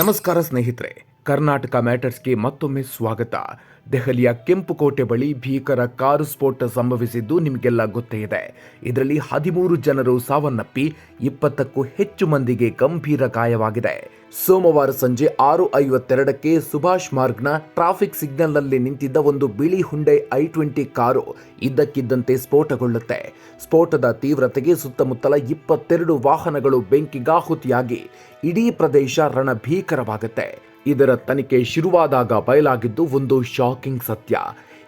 ನಮಸ್ಕಾರ ಸ್ನೇಹಿತರೆ. ಕರ್ನಾಟಕ ಮ್ಯಾಟರ್ಸ್ಗೆ ಮತ್ತೊಮ್ಮೆ ಸ್ವಾಗತ. ದೆಹಲಿಯ ಕೆಂಪುಕೋಟೆ ಬಳಿ ಭೀಕರ ಕಾರು ಸ್ಫೋಟ ಸಂಭವಿಸಿದ್ದು ನಿಮಗೆಲ್ಲ ಗೊತ್ತೇ ಇದೆ. ಇದರಲ್ಲಿ ಹದಿಮೂರು ಜನರು ಸಾವನ್ನಪ್ಪಿ, ಇಪ್ಪತ್ತಕ್ಕೂ ಹೆಚ್ಚು ಮಂದಿಗೆ ಗಂಭೀರ ಗಾಯವಾಗಿದೆ. ಸೋಮವಾರ ಸಂಜೆ ಆರು ಐವತ್ತೆರಡಕ್ಕೆ ಸುಭಾಷ್ ಮಾರ್ಗ್ನ ಟ್ರಾಫಿಕ್ ಸಿಗ್ನಲ್ನಲ್ಲಿ ನಿಂತಿದ್ದ ಒಂದು ಬಿಳಿ ಹುಂಡೆ ಐ ಟ್ವೆಂಟಿ ಕಾರು ಇದ್ದಕ್ಕಿದ್ದಂತೆ ಸ್ಫೋಟಗೊಳ್ಳುತ್ತೆ. ಸ್ಫೋಟದ ತೀವ್ರತೆಗೆ ಸುತ್ತಮುತ್ತಲ ಇಪ್ಪತ್ತೆರಡು ವಾಹನಗಳು ಬೆಂಕಿಗಾಹುತಿಯಾಗಿ ಇಡೀ ಪ್ರದೇಶ ರಣಭೀಕರವಾಗುತ್ತೆ. ಇದರ ತನಿಖೆ ಶುರುವಾದಾಗ ಬಯಲಾಗಿದ್ದು ಒಂದು ಶಾಕಿಂಗ್ ಸತ್ಯ.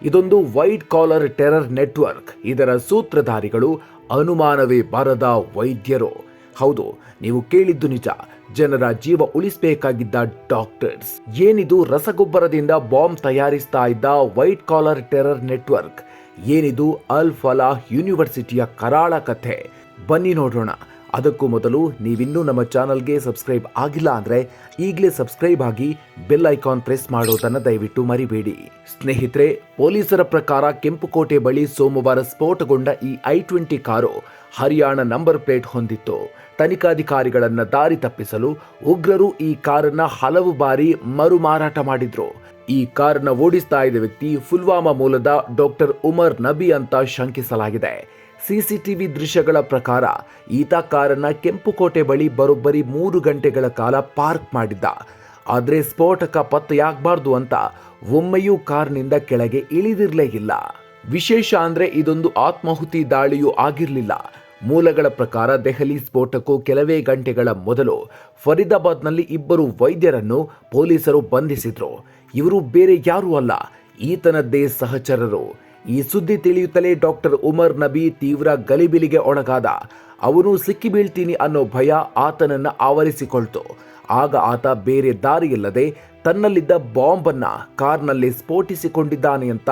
ಇದೊಂದು ವೈಟ್ ಕಾಲರ್ ಟೆರರ್ ನೆಟ್ವರ್ಕ್. ಇದರ ಸೂತ್ರಧಾರಿಗಳು ಅನುಮಾನವೇ ಬರದ ವೈದ್ಯರು. ಹೌದು, ನೀವು ಕೇಳಿದ್ದು ನಿಜ. ಜನರ ಜೀವ ಉಳಿಸಬೇಕಾಗಿದ್ದ ಡಾಕ್ಟರ್ಸ್. ಏನಿದು ರಸಗೊಬ್ಬರದಿಂದ ಬಾಂಬ್ ತಯಾರಿಸ್ತಾ ಇದ್ದ ವೈಟ್ ಕಾಲರ್ ಟೆರರ್ ನೆಟ್ವರ್ಕ್? ಏನಿದು ಅಲ್ ಫಲಾಹ್ ಯೂನಿವರ್ಸಿಟಿಯ ಕರಾಳ ಕಥೆ? ಬನ್ನಿ ನೋಡೋಣ. ಅದಕ್ಕೂ ಮೊದಲು ನೀವಿನ್ನೂ ನಮ್ಮ ಚಾನಲ್ಗೆ ಸಬ್ಸ್ಕ್ರೈಬ್ ಆಗಿಲ್ಲ ಅಂದ್ರೆ ಈಗಲೇ ಸಬ್ಸ್ಕ್ರೈಬ್ ಆಗಿ ಬೆಲ್ ಐಕಾನ್ ಪ್ರೆಸ್ ಮಾಡೋದನ್ನು ದಯವಿಟ್ಟು ಮರಿಬೇಡಿ. ಸ್ನೇಹಿತರೆ, ಪೊಲೀಸರ ಪ್ರಕಾರ ಕೆಂಪುಕೋಟೆ ಬಳಿ ಸೋಮವಾರ ಸ್ಫೋಟಗೊಂಡ ಈ I twenty car Haryana number plate ಹೊಂದಿತ್ತು. ತನಿಖಾಧಿಕಾರಿಗಳನ್ನು ದಾರಿ ತಪ್ಪಿಸಲು ಉಗ್ರರು ಈ ಕಾರನ್ನು ಹಲವು ಬಾರಿ ಮರು ಮಾರಾಟ ಮಾಡಿದ್ರು. ಈ ಕಾರನ್ನ ಓಡಿಸ್ತಾ ಇದ್ದ ವ್ಯಕ್ತಿ ಪುಲ್ವಾಮಾ ಮೂಲದ ಡಾಕ್ಟರ್ ಉಮರ್ ನಬಿ ಅಂತ ಶಂಕಿಸಲಾಗಿದೆ. ಸಿಸಿಟಿವಿ ದೃಶ್ಯಗಳ ಪ್ರಕಾರ ಈತ ಕಾರನ್ನ ಕೆಂಪುಕೋಟೆ ಬಳಿ ಬರೋಬ್ಬರಿ ಮೂರು ಗಂಟೆಗಳ ಕಾಲ ಪಾರ್ಕ್ ಮಾಡಿದ್ದ. ಆದರೆ ಸ್ಫೋಟಕ ಪತ್ತೆಯಾಗಬಾರ್ದು ಅಂತ ಒಮ್ಮೆಯೂ ಕಾರ್ನಿಂದ ಕೆಳಗೆ ಇಳಿದಿರಲೇ ಇಲ್ಲ. ವಿಶೇಷ ಅಂದ್ರೆ ಇದೊಂದು ಆತ್ಮಾಹುತಿ ದಾಳಿಯೂ ಆಗಿರಲಿಲ್ಲ. ಮೂಲಗಳ ಪ್ರಕಾರ ದೆಹಲಿ ಸ್ಫೋಟಕ್ಕೂ ಕೆಲವೇ ಗಂಟೆಗಳ ಮೊದಲು ಫರೀದಾಬಾದ್ನಲ್ಲಿ ಇಬ್ಬರು ವೈದ್ಯರನ್ನು ಪೊಲೀಸರು ಬಂಧಿಸಿದ್ರು. ಇವರು ಬೇರೆ ಯಾರೂ ಅಲ್ಲ, ಈತನದ್ದೇ ಸಹಚರರು. ಈ ಸುದ್ದಿ ತಿಳಿಯುತ್ತಲೇ ಡಾಕ್ಟರ್ ಉಮರ್ ನಬಿ ತೀವ್ರ ಗಲಿಬಿಲಿಗೆ ಒಣಗಾದ ಅವನು ಸಿಕ್ಕಿ ಬೀಳ್ತೀನಿ ಅನ್ನೋ ಭಯ ಆತನನ್ನ ಆವರಿಸಿಕೊಳ್ತು. ಆಗ ಆತ ಬೇರೆ ದಾರಿಯಿಲ್ಲದೆ ತನ್ನಲ್ಲಿದ್ದ ಬಾಂಬ್ ಅನ್ನ ಕಾರ್ನಲ್ಲಿ ಸ್ಫೋಟಿಸಿಕೊಂಡಿದ್ದಾನೆ ಅಂತ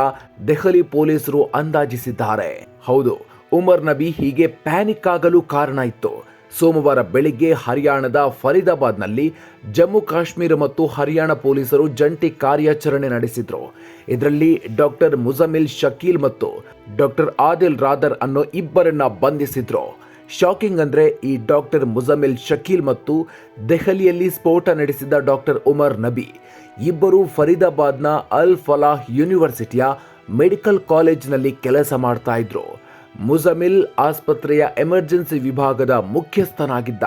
ದೆಹಲಿ ಪೊಲೀಸರು ಅಂದಾಜಿಸಿದ್ದಾರೆ. ಹೌದು, ಉಮರ್ ನಬಿ ಹೀಗೆ ಪ್ಯಾನಿಕ್ ಆಗಲು ಕಾರಣ ಇತ್ತು. ಸೋಮವಾರ ಬೆಳಿಗ್ಗೆ ಹರಿಯಾಣದ ಫರೀದಾಬಾದ್ನಲ್ಲಿ ಜಮ್ಮು ಕಾಶ್ಮೀರ ಮತ್ತು ಹರಿಯಾಣ ಪೊಲೀಸರು ಜಂಟಿ ಕಾರ್ಯಾಚರಣೆ ನಡೆಸಿದ್ರು. ಇದರಲ್ಲಿ ಡಾಕ್ಟರ್ ಮುಜಮಿಲ್ ಶಕೀಲ್ ಮತ್ತು ಡಾಕ್ಟರ್ ಆದಿಲ್ ರಾದರ್ ಅನ್ನೋ ಇಬ್ಬರನ್ನ ಬಂಧಿಸಿದ್ರು. ಶಾಕಿಂಗ್ ಅಂದ್ರೆ ಈ ಡಾಕ್ಟರ್ ಮುಜಮಿಲ್ ಶಕೀಲ್ ಮತ್ತು ದೆಹಲಿಯಲ್ಲಿ ಸ್ಫೋಟ ನಡೆಸಿದ ಡಾಕ್ಟರ್ ಉಮರ್ ನಬಿ. ಇಬ್ಬರು ಫರೀದಾಬಾದ್ನ ಅಲ್ ಫಲಾಹ್ ಯೂನಿವರ್ಸಿಟಿಯ ಮೆಡಿಕಲ್ ಕಾಲೇಜ್ನಲ್ಲಿ ಕೆಲಸ ಮಾಡ್ತಾ ಇದ್ರು. ಮುಜಮಿಲ್ ಆಸ್ಪತ್ರೆಯ ಎಮರ್ಜೆನ್ಸಿ ವಿಭಾಗದ ಮುಖ್ಯಸ್ಥನಾಗಿದ್ದ.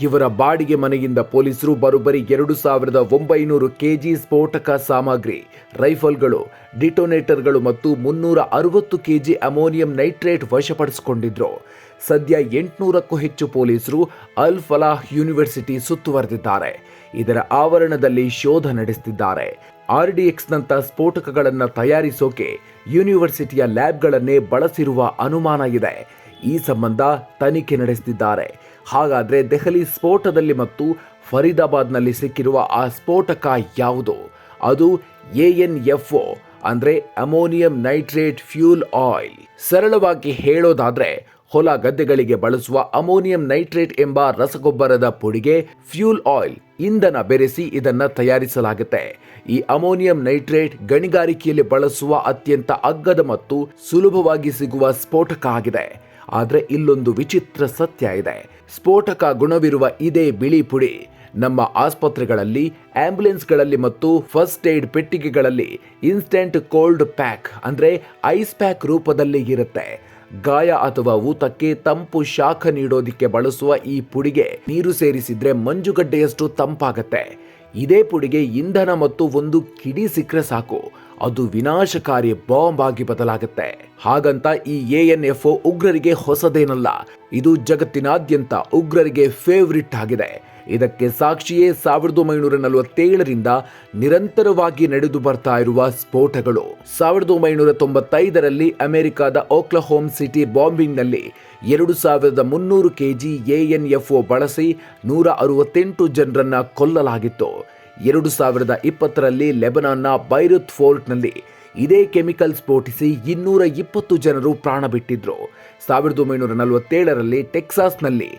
ಇವರ ಬಾಡಿಗೆ ಮನೆಯಿಂದ ಪೊಲೀಸರು ಬರೋಬ್ಬರಿ ಎರಡು ಸಾವಿರದ ಒಂಬೈನೂರು ಕೆಜಿ ಸ್ಫೋಟಕ ಸಾಮಗ್ರಿ, ರೈಫಲ್ಗಳು, ಡಿಟೋನೇಟರ್ಗಳು ಮತ್ತು ಮುನ್ನೂರ ಅರವತ್ತು ಕೆಜಿ ಅಮೋನಿಯಂ ನೈಟ್ರೇಟ್ ವಶಪಡಿಸಿಕೊಂಡಿದ್ರು. ಸದ್ಯ ಎಂಟುನೂರಕ್ಕೂ ಹೆಚ್ಚು ಪೊಲೀಸರು ಅಲ್ ಫಲಾಹ್ ಯೂನಿವರ್ಸಿಟಿ ಸುತ್ತುವರೆದಿದ್ದಾರೆ. ಇದರ ಆವರಣದಲ್ಲಿ ಶೋಧ ನಡೆಸುತ್ತಿದ್ದಾರೆ ಆರ್ಡಿಎಕ್ಸ್ನಂತ ಸ್ಫೋಟಕಗಳನ್ನು ತಯಾರಿಸೋಕೆ ಯೂನಿವರ್ಸಿಟಿಯ ಲ್ಯಾಬ್ಗಳನ್ನೇ ಬಳಸಿರುವ ಅನುಮಾನ ಇದೆ. ಈ ಸಂಬಂಧ ತನಿಖೆ ನಡೆಸುತ್ತಿದ್ದಾರೆ ಹಾಗಾದರೆ ದೆಹಲಿ ಸ್ಫೋಟದಲ್ಲಿ ಮತ್ತು ಫರೀದಾಬಾದ್ನಲ್ಲಿ ಸಿಕ್ಕಿರುವ ಆ ಸ್ಫೋಟಕ ಯಾವುದು? ಅದು ಎಎನ್ಎಫ್ಒ, ಅಂದ್ರೆ ಅಮೋನಿಯಂ ನೈಟ್ರೇಟ್ ಫ್ಯೂಲ್ ಆಯಿಲ್. ಸರಳವಾಗಿ ಹೇಳೋದಾದ್ರೆ ಹೊಲ ಗದ್ದೆಗಳಿಗೆ ಬಳಸುವ ಅಮೋನಿಯಂ ನೈಟ್ರೇಟ್ ಎಂಬ ರಸಗೊಬ್ಬರದ ಪುಡಿಗೆ ಫ್ಯೂಲ್ ಆಯಿಲ್, ಇಂಧನ ಬೆರೆಸಿ ಇದನ್ನ ತಯಾರಿಸಲಾಗುತ್ತೆ. ಈ ಅಮೋನಿಯಂ ನೈಟ್ರೇಟ್ ಗಣಿಗಾರಿಕೆಯಲ್ಲಿ ಬಳಸುವ ಅತ್ಯಂತ ಅಗ್ಗದ ಮತ್ತು ಸುಲಭವಾಗಿ ಸಿಗುವ ಸ್ಫೋಟಕ ಆಗಿದೆ. ಆದರೆ ಇಲ್ಲೊಂದು ವಿಚಿತ್ರ ಸತ್ಯ ಇದೆ. ಸ್ಫೋಟಕ ಗುಣವಿರುವ ಇದೇ ಬಿಳಿ ಪುಡಿ ನಮ್ಮ ಆಸ್ಪತ್ರೆಗಳಲ್ಲಿ, ಆಂಬ್ಯುಲೆನ್ಸ್ಗಳಲ್ಲಿ ಮತ್ತು ಫಸ್ಟ್ ಏಡ್ ಪೆಟ್ಟಿಗೆಗಳಲ್ಲಿ ಇನ್ಸ್ಟೆಂಟ್ ಕೋಲ್ಡ್ ಪ್ಯಾಕ್ ಅಂದ್ರೆ ಐಸ್ ಪ್ಯಾಕ್ ರೂಪದಲ್ಲಿ ಇರುತ್ತೆ. ಗಾಯ ಅಥವಾ ಊತಕ್ಕೆ ತಂಪು ಶಾಖ ನೀಡೋದಿಕ್ಕೆ ಬಳಸುವ ಈ ಪುಡಿಗೆ ನೀರು ಸೇರಿಸಿದ್ರೆ ಮಂಜುಗಡ್ಡೆಯಷ್ಟು ತಂಪಾಗತ್ತೆ. ಇದೇ ಪುಡಿಗೆ ಇಂಧನ ಮತ್ತು ಒಂದು ಕಿಡಿ ಸಿಕ್ಕರೆ ಸಾಕು. ಅದು ವಿನಾಶಕಾರಿ ಬಾಂಬ್ ಆಗಿ ಬದಲಾಗುತ್ತೆ. ಹಾಗಂತ ಈ ಎಎನ್ಎಫ್ಒ ಉಗ್ರರಿಗೆ ಹೊಸದೇನಲ್ಲ. ಇದು ಜಗತ್ತಿನಾದ್ಯಂತ ಉಗ್ರರಿಗೆ ಫೇವ್ರಿಟ್ ಆಗಿದೆ. ಇದಕ್ಕೆ ಸಾಕ್ಷಿಯೇ ಸಾವಿರದ ಒಂಬೈನೂರ ನಲವತ್ತೇಳರಿಂದ ನಿರಂತರವಾಗಿ ನಡೆದು ಬರ್ತಾ ಇರುವ ಸ್ಫೋಟಗಳು. ಸಾವಿರದ ಒಂಬೈನೂರ ತೊಂಬತ್ತೈದರಲ್ಲಿ ಅಮೆರಿಕದ ಓಕ್ಲಹೋಮ್ ಸಿಟಿ ಬಾಂಬಿಂಗ್ನಲ್ಲಿ ಎರಡು ಸಾವಿರದ ಮುನ್ನೂರು ಕೆಜಿ ಎಎನ್ಎಫ್ಒ ಬಳಸಿ ನೂರ ಅರವತ್ತೆಂಟು ಜನರನ್ನು ಕೊಲ್ಲಲಾಗಿತ್ತು. ಎರಡು ಸಾವಿರದ ಇಪ್ಪತ್ತರಲ್ಲಿ ಲೆಬನಾನ್ನ ಬೈರುತ್ ಫೋರ್ಟ್ನಲ್ಲಿ ಇದೇ ಕೆಮಿಕಲ್ ಸ್ಫೋಟಿಸಿ ಇನ್ನೂರ ಇಪ್ಪತ್ತು ಜನರು ಪ್ರಾಣ ಬಿಟ್ಟಿದ್ರು. ಸಾವಿರದ ಒಂಬೈನೂರ ನಲವತ್ತೇಳರಲ್ಲಿ ಟೆಕ್ಸಾಸ್ನಲ್ಲಿ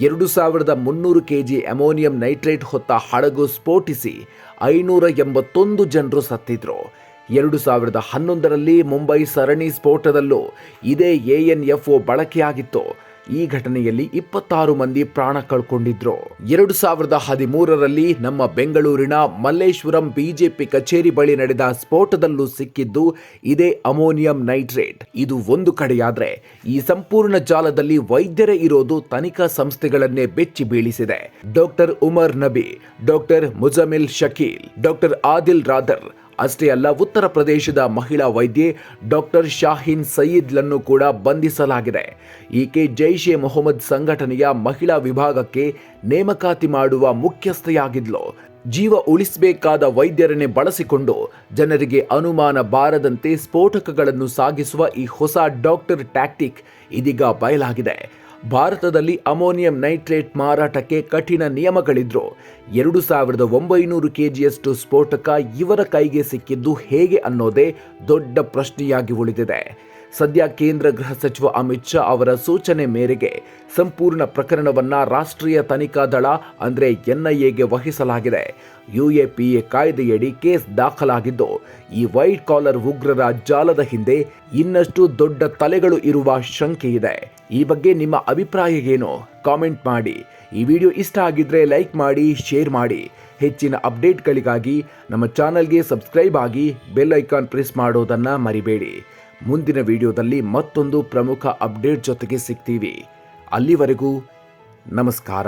ಎರಡು ಸಾವಿರದ ಮುನ್ನೂರು ಕೆಜಿ ಅಮೋನಿಯಂ ನೈಟ್ರೇಟ್ ಹೊತ್ತ ಹಡಗು ಸ್ಫೋಟಿಸಿ ಐನೂರ ಎಂಬತ್ತೊಂದು ಜನರು ಸತ್ತಿದ್ರು. ಎರಡು ಸಾವಿರದ ಹನ್ನೊಂದರಲ್ಲಿ ಮುಂಬೈ ಸರಣಿ ಸ್ಫೋಟದಲ್ಲೂ ಇದೇ ಎ ಎನ್ ಎಫ್ ಒ ಬಳಕೆಯಾಗಿತ್ತು. ಈ ಘಟನೆಯಲ್ಲಿ ಇಪ್ಪತ್ತಾರು ಮಂದಿ ಪ್ರಾಣ ಕಳ್ಕೊಂಡಿದ್ರು. ಎರಡು ಸಾವಿರದ ಹದಿಮೂರರಲ್ಲಿ ನಮ್ಮ ಬೆಂಗಳೂರಿನ ಮಲ್ಲೇಶ್ವರಂ ಬಿಜೆಪಿ ಕಚೇರಿ ಬಳಿ ನಡೆದ ಸ್ಫೋಟದಲ್ಲೂ ಸಿಕ್ಕಿದ್ದು ಇದೇ ಅಮೋನಿಯಂ ನೈಟ್ರೇಟ್. ಇದು ಒಂದು ಕಡೆಯಾದ್ರೆ ಈ ಸಂಪೂರ್ಣ ಜಾಲದಲ್ಲಿ ವೈದ್ಯರೇ ಇರೋದು ತನಿಖಾ ಸಂಸ್ಥೆಗಳನ್ನೇ ಬೆಚ್ಚಿ ಬೀಳಿಸಿದೆ. Doctor Umar Nabi, doctor Muzammil Shakeel, doctor Adil Rather ಅಷ್ಟೇ ಅಲ್ಲ, ಉತ್ತರ ಪ್ರದೇಶದ ಮಹಿಳಾ ವೈದ್ಯೆ ಡಾಕ್ಟರ್ ಶಾಹೀನ್ ಸಯೀದ್ಲನ್ನು ಕೂಡ ಬಂಧಿಸಲಾಗಿದೆ. ಈಕೆ ಜೈಷ್ ಎ ಮೊಹಮ್ಮದ್ ಸಂಘಟನೆಯ ಮಹಿಳಾ ವಿಭಾಗಕ್ಕೆ ನೇಮಕಾತಿ ಮಾಡುವ ಮುಖ್ಯಸ್ಥೆಯಾಗಿದ್ಲು. ಜೀವ ಉಳಿಸಬೇಕಾದ ವೈದ್ಯರನ್ನೇ ಬಳಸಿಕೊಂಡು ಜನರಿಗೆ ಅನುಮಾನ ಬಾರದಂತೆ ಸ್ಫೋಟಕಗಳನ್ನು ಸಾಗಿಸುವ ಈ ಹೊಸ ಡಾಕ್ಟರ್ ಟ್ಯಾಕ್ಟಿಕ್ ಇದೀಗ ಬಯಲಾಗಿದೆ. ಭಾರತದಲ್ಲಿ ಅಮೋನಿಯಂ ನೈಟ್ರೇಟ್ ಮಾರಾಟಕ್ಕೆ ಕಠಿಣ ನಿಯಮಗಳಿದ್ರು. ಎರಡು ಸಾವಿರದ ಒಂಬೈನೂರು ಕೆಜಿಯಷ್ಟು ಸ್ಫೋಟಕ ಇವರ ಕೈಗೆ ಸಿಕ್ಕಿದ್ದು ಹೇಗೆ ಅನ್ನೋದೇ ದೊಡ್ಡ ಪ್ರಶ್ನೆಯಾಗಿ ಉಳಿದಿದೆ. ಸದ್ಯ ಕೇಂದ್ರ ಗೃಹ ಸಚಿವ ಅಮಿತ್ ಶಾ ಅವರ ಸೂಚನೆ ಮೇರೆಗೆ ಸಂಪೂರ್ಣ ಪ್ರಕರಣವನ್ನ ರಾಷ್ಟ್ರೀಯ ತನಿಖಾ ದಳ, ಅಂದರೆ ಎನ್ಐಎಗೆ ವಹಿಸಲಾಗಿದೆ. ಯುಎಪಿಎ ಕಾಯ್ದೆಯಡಿ ಕೇಸ್ ದಾಖಲಾಗಿದ್ದು, ಈ ವೈಟ್ ಕಾಲರ್ ಉಗ್ರರ ಜಾಲದ ಹಿಂದೆ ಇನ್ನಷ್ಟು ದೊಡ್ಡ ತಲೆಗಳು ಇರುವ ಶಂಕೆಯಿದೆ ಈ ಬಗ್ಗೆ ನಿಮ್ಮ ಅಭಿಪ್ರಾಯ ಏನು? ಕಾಮೆಂಟ್ ಮಾಡಿ. ಈ ವಿಡಿಯೋ ಇಷ್ಟ ಆಗಿದ್ರೆ ಲೈಕ್ ಮಾಡಿ, ಶೇರ್ ಮಾಡಿ. ಹೆಚ್ಚಿನ ಅಪ್ಡೇಟ್ಗಳಿಗಾಗಿ ನಮ್ಮ ಚಾನಲ್ಗೆ ಸಬ್ಸ್ಕ್ರೈಬ್ ಆಗಿ ಬೆಲ್ ಐಕಾನ್ ಪ್ರೆಸ್ ಮಾಡೋದನ್ನು ಮರಿಬೇಡಿ. ಮುಂದಿನ ವಿಡಿಯೋದಲ್ಲಿ ಮತ್ತೊಂದು ಪ್ರಮುಖ ಅಪ್ಡೇಟ್ ಜೊತೆಗೆ ಸಿಗ್ತೀವಿ. ಅಲ್ಲಿವರೆಗೂ ನಮಸ್ಕಾರ.